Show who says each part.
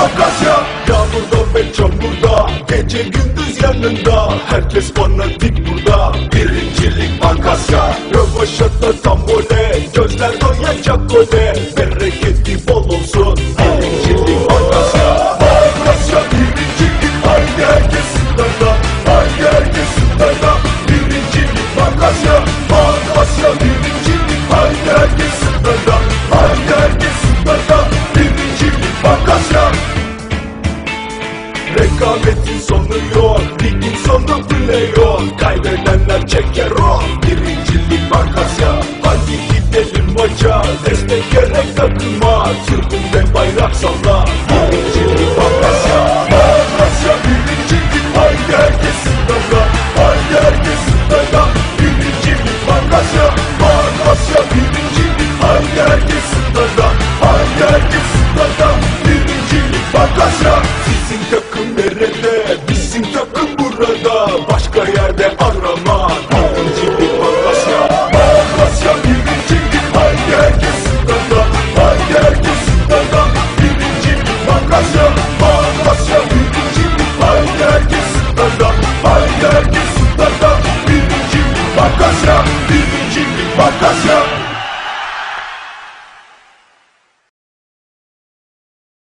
Speaker 1: Makasya Yağmurda ve çamurda Gece gündüz yanında. Herkes fanatik burada. Birincilik Makasya. Rövaşata tam voley Gözler doyacak gole. Bereketi bol olsun. Birincilik Makasya. Makasya birincilik. Haydi herkes sınırda. Haydi herkes sınırda. Birincilik Makasya. Makasya birincilik. Haydi herkes Rekabetin sonu yok Ligin sonu yok. Kaybedenler çeker o Birincilik Makasya Hadi gidelim maça Destek gerek takıma Türk'ün ve bayrak salla Sizin takım nerede? Bizim takım burada. Başka yerde arama. Birincilik Makasya Makasya birincilik Haydi herkes sınırda Haydi herkes sınırda Birincilik Makasya Makasya birincilik Haydi herkes sınırda Haydi herkes sınırda Birincilik Makasya Birincilik Makasya